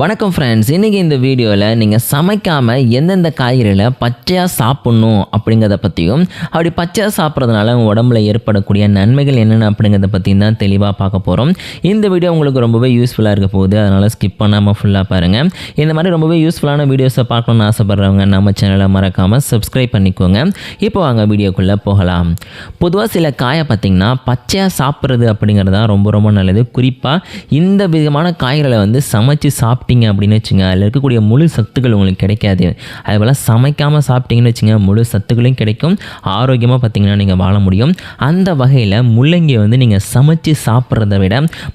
வணக்கம் ஃப்ரெண்ட்ஸ் இன்றைக்கி இந்த வீடியோவில் நீங்கள் சமைக்காமல் எந்தெந்த காய்கறிகளை பச்சையாக சாப்பிட்ணும் அப்படிங்கிறத பற்றியும் அப்படி பச்சையாக சாப்பிட்றதுனால உங்கள் உடம்புல ஏற்படக்கூடிய நன்மைகள் என்னென்ன அப்படிங்கிறத பற்றியும் தான் தெளிவாக பார்க்க போகிறோம் இந்த வீடியோ உங்களுக்கு ரொம்பவே யூஸ்ஃபுல்லாக இருக்க போகுது. அதனால் ஸ்கிப் பண்ணாமல் ஃபுல்லாக பாருங்கள் இந்த மாதிரி ரொம்பவே யூஸ்ஃபுல்லான வீடியோஸை பார்க்கணுன்னு ஆசைப்பட்றவங்க நம்ம சேனலை மறக்காமல் சப்ஸ்கிரைப் பண்ணிக்கோங்க. இப்போ வாங்க வீடியோக்குள்ளே போகலாம். பொதுவாக சில காயை பார்த்திங்கன்னா பச்சையாக சாப்பிட்றது அப்படிங்கிறது தான் ரொம்ப ரொம்ப நல்லது. குறிப்பாக இந்த விதமான காய்களை வந்து சமைச்சு சாப்பிட்டீங்க அப்படின்னு வச்சுங்க அதில் இருக்கக்கூடிய முழு சத்துக்கள் உங்களுக்கு கிடைக்காது. அதுபோல் சமைக்காமல் சாப்பிட்டீங்கன்னு வச்சுங்க முழு சத்துக்களையும் கிடைக்கும். ஆரோக்கியமாக பார்த்தீங்கன்னா நீங்கள் வாழ முடியும். அந்த வகையில் முள்ளங்கியை வந்து நீங்கள் சமைச்சு சாப்பிட்றத விட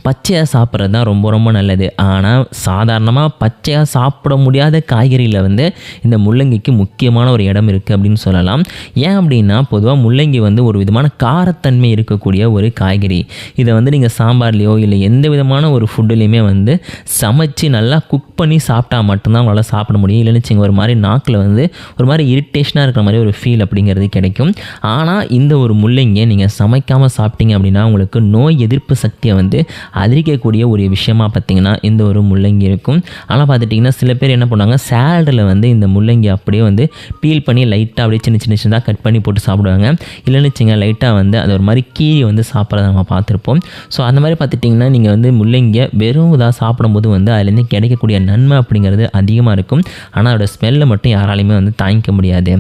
பச்சையாக சாப்பிட்றது தான் ரொம்ப ரொம்ப நல்லது. ஆனால் சாதாரணமாக பச்சையாக சாப்பிட முடியாத காய்கறியில் வந்து இந்த முள்ளங்கிக்கு முக்கியமான ஒரு இடம் இருக்குது அப்படின்னு சொல்லலாம். ஏன் அப்படின்னா பொதுவாக முள்ளங்கி வந்து ஒரு விதமான காரத்தன்மை இருக்கக்கூடிய ஒரு காய்கறி. இதை வந்து நீங்கள் சாம்பார்லேயோ இல்லை எந்த விதமான ஒரு ஃபுட்டுலேயுமே வந்து சமைச்சு நல்லா குக் பண்ணி சாப்பிட்டா மட்டும்தான் உங்களால் சாப்பிட முடியும். இல்லைன்னு வச்சுங்க ஒரு மாதிரி நாக்கில் வந்து ஒரு மாதிரி இரிட்டேஷனாக இருக்கிற மாதிரி ஒரு ஃபீல் அப்படிங்கிறது கிடைக்கும். ஆனால் இந்த ஒரு முள்ளங்கியை நீங்கள் சமைக்காமல் சாப்பிட்டீங்க அப்படின்னா உங்களுக்கு நோய் எதிர்ப்பு சக்தியை வந்து அதிகரிக்கக்கூடிய ஒரு விஷயமா பார்த்தீங்கன்னா இந்த ஒரு முள்ளங்கி இருக்கும். ஆனால் பார்த்துட்டிங்கன்னா சில பேர் என்ன பண்ணுவாங்க சேலடில் வந்து இந்த முள்ளங்கி அப்படியே வந்து பீல் பண்ணி லைட்டாக அப்படியே சின்ன சின்ன சின்னதாக கட் பண்ணி போட்டு சாப்பிடுவாங்க. இல்லைன்னு வச்சுங்க லைட்டாக வந்து அது ஒரு மாதிரி கீரி வந்து சாப்பிட்றத நம்ம பார்த்துருப்போம். ஸோ அந்த மாதிரி பார்த்துட்டிங்கன்னா நீங்கள் வந்து முள்ளங்கியை வெறும் இதாக சாப்பிடும்போது வந்து அதுலேருந்து கிடைக்கக்கூடிய நன்மை அப்படிங்கிறது அதிகமாக இருக்கும். ஆனால் அதோட ஸ்மெல்லை மட்டும் யாராலையுமே வந்து தாங்கிக்க முடியாது.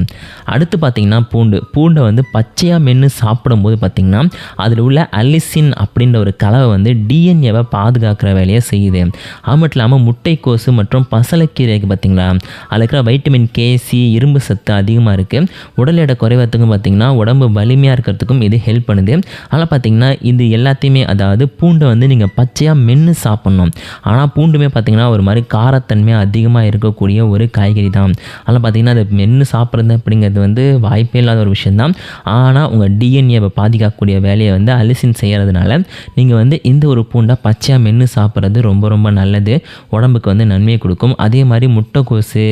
அடுத்து பார்த்திங்கன்னா பூண்டு. பூண்டை வந்து பச்சையாக மென்று சாப்பிடும்போது பார்த்திங்கன்னா அதில் உள்ள அலிசின் அப்படின்ற ஒரு கலவை வந்து டிஎன்ஏவை பாதுகாக்கிற வேலையை செய்யுது. அது மட்டும் இல்லாமல் முட்டைக்கோசு மற்றும் பசலைக்கீரைக்கு பார்த்திங்களா அதில் இருக்கிற வைட்டமின் கே சி இரும்பு சத்து அதிகமாக இருக்குது உடல் எடை குறைவதுக்கும் பார்த்திங்கன்னா உடம்பு வலிமையாக இருக்கிறதுக்கும் இது ஹெல்ப் பண்ணுது. அதனால் பார்த்திங்கன்னா இது எல்லாத்தையுமே அதாவது பூண்டை வந்து நீங்கள் பச்சையாக மென்று சாப்பிட்ணும். ஆனால் பூண்டுமே பார்த்திங்கன்னா ஒரு ஒரு மாதிரி காரத்தன்மை அதிகமாக இருக்கக்கூடிய ஒரு காய்கறி தான். அதெல்லாம் பார்த்திங்கன்னா அதை மென்று சாப்பிட்றது அப்படிங்கிறது வந்து வாய்ப்பே இல்லாத ஒரு விஷயந்தான் ஆனால் உங்கள் டிஎன்ஏவை பாதுகாக்கக்கூடிய வேலையை வந்து அலிசின் செய்கிறதுனால நீங்கள் வந்து இந்த ஒரு பூண்டை பச்சையாக மென்று சாப்பிட்றது ரொம்ப ரொம்ப நல்லது. உடம்புக்கு வந்து நன்மையை கொடுக்கும். அதே மாதிரி முட்டைக்கோசு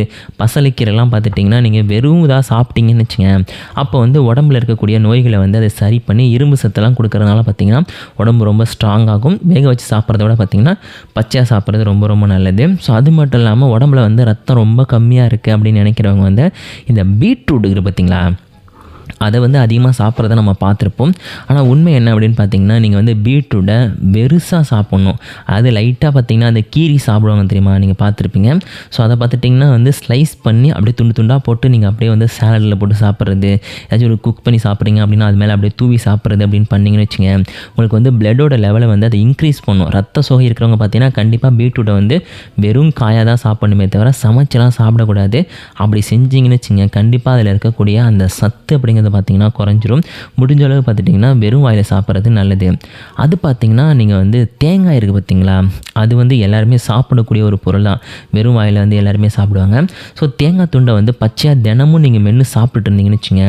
பசலைக்கீரைலாம் பார்த்துட்டிங்கன்னா நீங்கள் வெறும் இதாக சாப்பிட்டீங்கன்னு வச்சுங்க அப்போ வந்து உடம்புல இருக்கக்கூடிய நோய்களை வந்து அதை சரி பண்ணி இரும்பு சத்தெல்லாம் கொடுக்கறதுனால பார்த்திங்கன்னா உடம்பு ரொம்ப ஸ்ட்ராங் ஆகும். வேக வச்சு சாப்பிட்றத விட பார்த்திங்கன்னா பச்சையாக சாப்பிட்றது ரொம்ப ரொம்ப நல்லது. ஸோ அது மட்டும் இல்லாமல் உடம்புல வந்து ரத்தம் ரொம்ப கம்மியாக இருக்குது அப்படின்னு நினைக்கிறவங்க வந்து இந்த பீட்ரூட் இருக்குது பார்த்தீங்களா அதை வந்து அதிகமாக சாப்பிட்றத நம்ம பார்த்துருப்போம். ஆனால் உண்மை என்ன அப்படின்னு பார்த்தீங்கன்னா நீங்கள் வந்து பீட்ரூட்டை வெறுசாக சாப்பிட்ணும். அது லைட்டாக பார்த்தீங்கன்னா அந்த கீரி சாப்பிடுவாங்க தெரியுமா? நீங்கள் பார்த்துருப்பீங்க. ஸோ அதை பார்த்துட்டிங்கன்னா வந்து ஸ்லைஸ் பண்ணி அப்படியே துண்டு துண்டாக போட்டு நீங்கள் அப்படியே வந்து சேலடில் போட்டு சாப்பிட்றது ஏதாச்சும் ஒரு குக் பண்ணி சாப்பிட்றீங்க அப்படின்னா அது மேலே அப்படியே தூவி சாப்பிட்றது அப்படின்னு பண்ணிங்கன்னு வச்சுங்க உங்களுக்கு வந்து பிளட்டோட லெவலை வந்து அதை இன்க்ரீஸ் பண்ணும் ரத்த சோகை இருக்கிறவங்க பார்த்தீங்கன்னா கண்டிப்பாக பீட்ரூட்டை வந்து வெறும் காயாக தான் சாப்பிடணுமே தவிர சமைச்செல்லாம் சாப்பிடக்கூடாது. அப்படி செஞ்சிங்கன்னு வச்சுங்க கண்டிப்பாக அதில் இருக்கக்கூடிய அந்த சத்து அப்படிங்கிறது பார்த்தீங்கன்னா குறைஞ்சிரும். முடிஞ்ச அளவு பார்த்துட்டிங்கன்னா வெறும் வாயில் சாப்பிட்றது நல்லது. அது பார்த்திங்கன்னா நீங்கள் வந்து தேங்காய் இருக்குது பார்த்தீங்களா அது வந்து எல்லாருமே சாப்பிடக்கூடிய ஒரு பொருள். தான் வெறும் வாயில் வந்து எல்லாருமே சாப்பிடுவாங்க. ஸோ தேங்காய் துண்டை வந்து பச்சையாக தினமும் நீங்கள் மென்று சாப்பிட்டுட்டு இருந்தீங்கன்னு வச்சுங்க.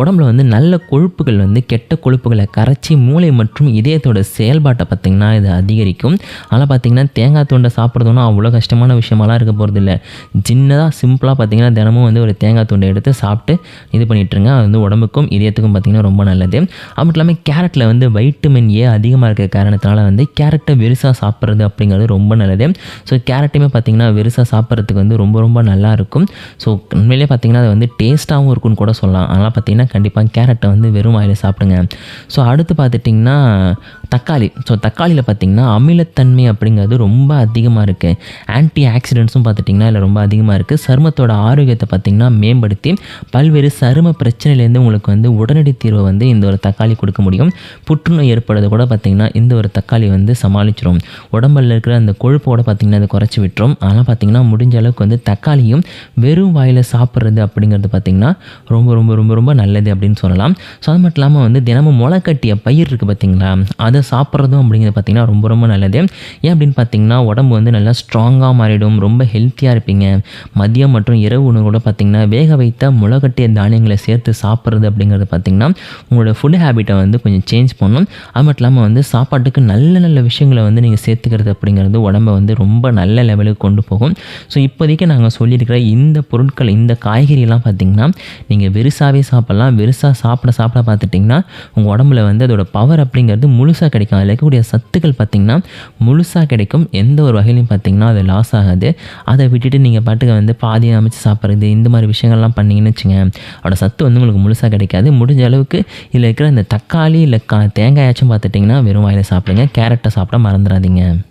உடம்புல வந்து நல்ல கொழுப்புகள் வந்து கெட்ட கொழுப்புகளை கரைச்சி மூளை மற்றும் இதயத்தோட செயல்பாட்டை பார்த்திங்கன்னா இது அதிகரிக்கும். அதனால் பார்த்திங்கன்னா தேங்காய் துண்டை சாப்பிட்றதுனா அவ்வளோ கஷ்டமான விஷயமாலாம் இருக்க போகிறது இல்லை சின்னதாக சிம்பிளாக பார்த்திங்கன்னா தினமும் வந்து ஒரு தேங்காய் துண்டை எடுத்து சாப்பிட்டு இது பண்ணிட்டுருங்க அது வந்து உடம்புக்கும் இதயத்துக்கும் பார்த்திங்கன்னா ரொம்ப நல்லது. அது மட்டும் இல்லாமல் கேரட்டில் வந்து வைட்டமின் ஏ அதிகமாக இருக்கிற காரணத்தினால வந்து கேரட்டை வெறுசாக சாப்பிட்றது அப்படிங்கிறது ரொம்ப நல்லது. ஸோ கேரட்டுமே பார்த்திங்கன்னா வெறுசாக சாப்பிட்றதுக்கு வந்து ரொம்ப ரொம்ப நல்லாயிருக்கும் ஸோ உண்மையிலே பார்த்திங்கன்னா அது வந்து டேஸ்ட்டாகவும் இருக்கும்னு கூட சொல்லலாம். அதனால் பார்த்திங்கன்னா கண்டிப்பாக கேரட்டை வந்து வெறும் வாயில் சாப்பிடுங்க. ஸோ அடுத்து பார்த்துட்டிங்கன்னா தக்காளி. ஸோ தக்காளியில் பார்த்திங்கன்னா அமிலத்தன்மை அப்படிங்கிறது ரொம்ப அதிகமாக இருக்குது ஆன்டி ஆக்சிடென்ட்ஸும் பார்த்துட்டிங்கன்னா இல்லை ரொம்ப அதிகமாக இருக்குது சருமத்தோட ஆரோக்கியத்தை பார்த்திங்கன்னா மேம்படுத்தி பல்வேறு சரும பிரச்சனையிலேருந்து உங்களுக்கு வந்து உடனடி தீர்வை வந்து இந்த ஒரு தக்காளி கொடுக்க முடியும். புற்றுநோய் ஏற்படுறது கூட பார்த்திங்கன்னா இந்த ஒரு தக்காளி வந்து சமாளிச்சிடும் உடம்பில் இருக்கிற அந்த கொழுப்போட பார்த்திங்கன்னா அதை குறைச்சி விட்டுரும். ஆனால் பார்த்திங்கன்னா முடிஞ்ச அளவுக்கு வந்து தக்காளியும் வெறும் வாயில் சாப்பிட்றது அப்படிங்கிறது பார்த்திங்கன்னா ரொம்ப ரொம்ப ரொம்ப ரொம்ப நல்லது அப்படின்னு சொல்லலாம். ஸோ அது மட்டும் இல்லாமல் வந்து தினமும் முளைக்கட்டிய பயிர் இருக்குது பார்த்திங்களா அதை சாப்பிட்றதும் அப்படிங்கிறது பார்த்திங்கன்னா ரொம்ப ரொம்ப நல்லது. ஏன் அப்படின்னு பார்த்தீங்கன்னா உடம்பு வந்து நல்லா ஸ்ட்ராங்காக மாறிடும் ரொம்ப ஹெல்த்தியாக இருப்பீங்க. மதியம் மற்றும் இரவு உணவு கூட பார்த்திங்கன்னா வேக வைத்த முளைக்கட்டிய தானியங்களை சேர்த்து சாப்பிட்றது அப்படிங்கிறது பார்த்திங்கன்னா உங்களோட ஃபுட் ஹேபிட்டை வந்து கொஞ்சம் சேஞ்ச் பண்ணணும் அது மட்டும் இல்லாமல் வந்து சாப்பாட்டுக்கு நல்ல நல்ல விஷயங்களை வந்து நீங்கள் சேர்த்துக்கிறது அப்படிங்கிறது உடம்பை வந்து ரொம்ப நல்ல லெவலுக்கு கொண்டு போகும். ஸோ இப்போதைக்கு நாங்கள் சொல்லியிருக்கிற இந்த பொருட்கள் இந்த காய்கறியெல்லாம் பார்த்திங்கன்னா நீங்கள் வெறுசாகவே சாப்பிட்லாம். வெறுசாக சாப்பிட சாப்பிட பார்த்துட்டிங்கன்னா உங்கள் உடம்புல வந்து அதோட பவர் அப்படிங்கிறது முழுசாக முழுசாக கிடைக்கும். அதில் இருக்கக்கூடிய சத்துக்கள் பார்த்திங்கன்னா முழுசாக கிடைக்கும். எந்த ஒரு வகையிலையும் பார்த்திங்கன்னா அது லாஸ் ஆகாது. அதை விட்டுட்டு நீங்கள் பாட்டுக்கு வந்து பாதியை அமைச்சு சாப்பிட்றது இந்த மாதிரி விஷயங்கள்லாம் பண்ணிங்கன்னு வச்சுங்க அதோட சத்து வந்து உங்களுக்கு முழுசாக கிடைக்காது. முடிஞ்ச அளவுக்கு இதில் இருக்கிற இந்த தக்காளி இல்லை கா தேங்காயாச்சும் பார்த்துட்டிங்கன்னா வெறும் வாயில் சாப்பிடுங்க. கேரட்டை சாப்பிட மறந்துடாதீங்க.